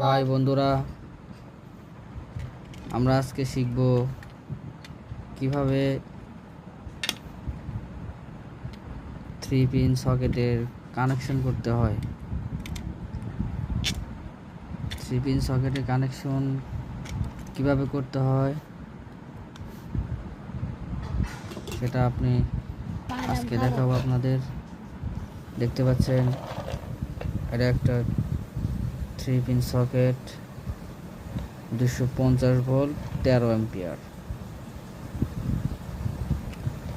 High বন্ধুরা, আমরা আজকে শিখব কীভাবে থ্রি পিন সকেটের কানেকশন করতে হয়। থ্রি পিন সকেটের কানেকশন কীভাবে করতে হয়, সেটা আপনি আজকে দেখাবো আপনাদের। দেখতে পাচ্ছেন, এটা একটা থ্রি পিন সকেট দুশো পঞ্চাশ ভোল্ট তেরো অ্যাম্পিয়ার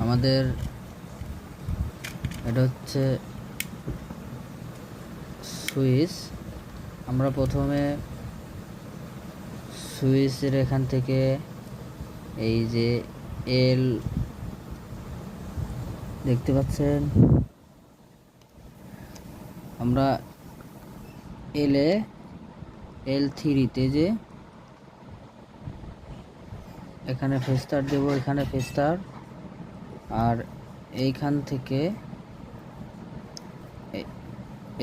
আমাদের এটা হচ্ছে সুইচ। আমরা প্রথমে সুইচের এখান থেকে এই যে এল দেখতে পাচ্ছেন? আমরা এলে এল থ্রিতে যে এখানে ফেস্টার দেব, এখানে ফেস্টার আর এইখান থেকে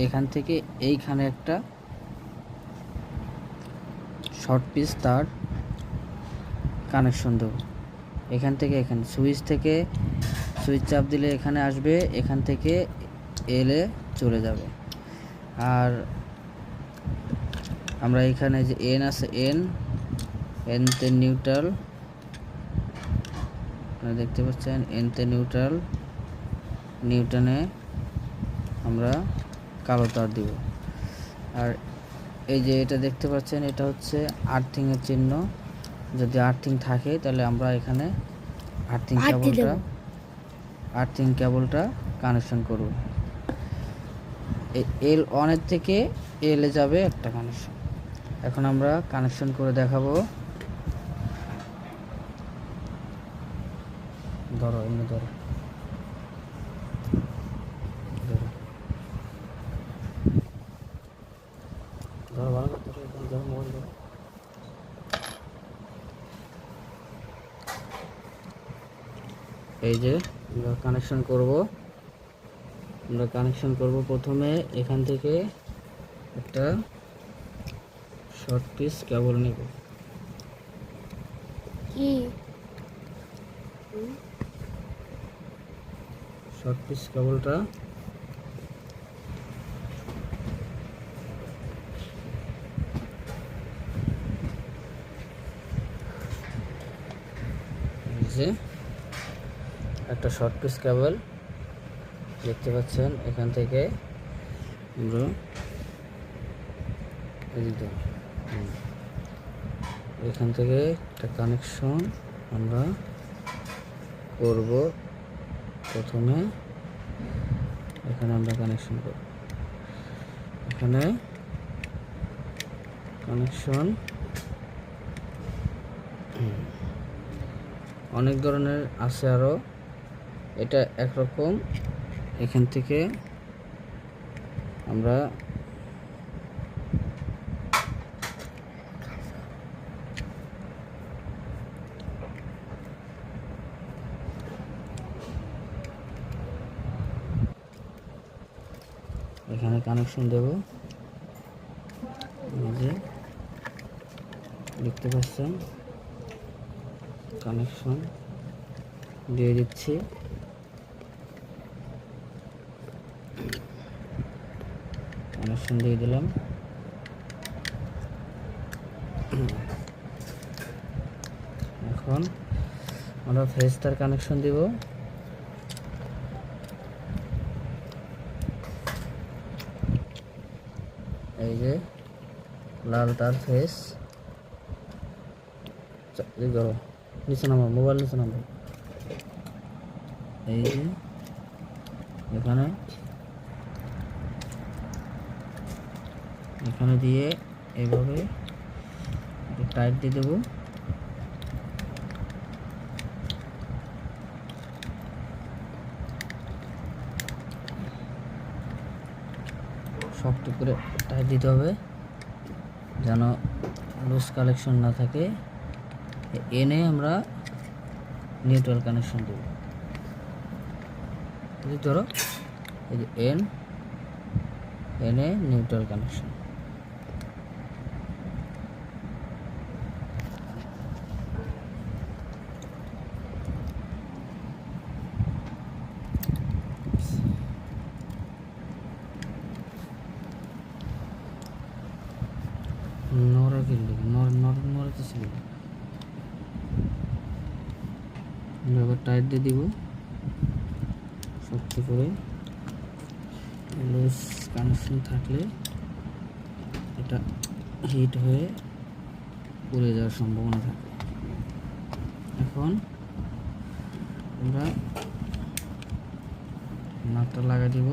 এখান থেকে এইখানে একটা শর্ট পিস তার কানেকশন দেবো। এখান থেকে এখানে সুইচ থেকে সুইচ চাপ দিলে এখানে আসবে, এখান থেকে এলে চলে যাবে। আর আমরা এখানে যে এন আছে এন এনতে নিউট্রাল আপনারা দেখতে পাচ্ছেন এনতে নিউট্রাল নিউটনে আমরা কালো তার দিব। আর এই যে এটা দেখতে পাচ্ছেন এটা হচ্ছে আর্থিংয়ের চিহ্ন। যদি আর্থিং থাকে তাহলে আমরা এখানে আর্থিং কেবলটা আর্থিং কেবলটা কানেকশন করব। এল অনের থেকে এলে যাবে একটা কানেকশন এখন আমরা কানেকশন করে দেখাবো। ধরো এমনি ধরো। ধরো। ধরো ভালো করে ধরো, এখানে ধরো, মোবাইল ধরো। এই যে আমরা কানেকশন করব। আমরা কানেকশন করব প্রথমে এখান থেকে একটা শর্ট পিস কেবল নেব। কি? শর্ট পিস কেবলটা। যে একটা শর্ট পিস কেবল। দেখতে পাচ্ছেন এখান থেকে আমরা এই দেখুন, হুম। এখান থেকে একটা কানেকশন আমরা করব প্রথমে। এখানে আমরা কানেকশন করব। এখানে কানেকশন অনেক ধরনের আছে আরও এটা একরকম। এখান থেকে আমরা এখানে কানেকশন দেব। যে, দেখতে পাচ্ছেন? কানেকশন দিয়ে দিচ্ছি। কানেকশন দিয়ে দিলাম। এখন আমরা ফেস্টার কানেকশন দিব। এই যে, লাল তার ফেস ধরো, নিচে নামো মোবাইল নিচে নামো। এই যে, এখানে। এখানে দিয়ে এইভাবে টাইট দিয়ে দেবো। শক্ত করে টাইট দিতে হবে, যেন লুজ কালেকশন না থাকে। এনে আমরা নিউট্রাল কানেকশন দেব। ধরো এই যে এন এনে নিউট্রাল কানেকশন নড়া কিন্তু নর নর নড়াতেছিল এবার টাইট দিয়ে দিব শক্ত করে লুজ কানেকশন থাকলে এটা হিট হয়ে পুড়ে যাওয়ার সম্ভাবনা থাকে এখন আমরা নাটটা লাগাই দিব।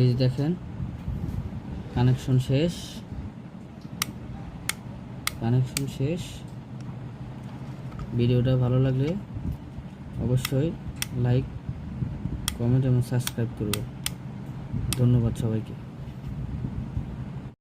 এই যে দেখেন কানেকশন শেষ। কানেকশন শেষ। ভিডিওটা ভালো লাগলে অবশ্যই লাইক কমেন্ট এবং সাবস্ক্রাইব করবে। ধন্যবাদ সবাইকে।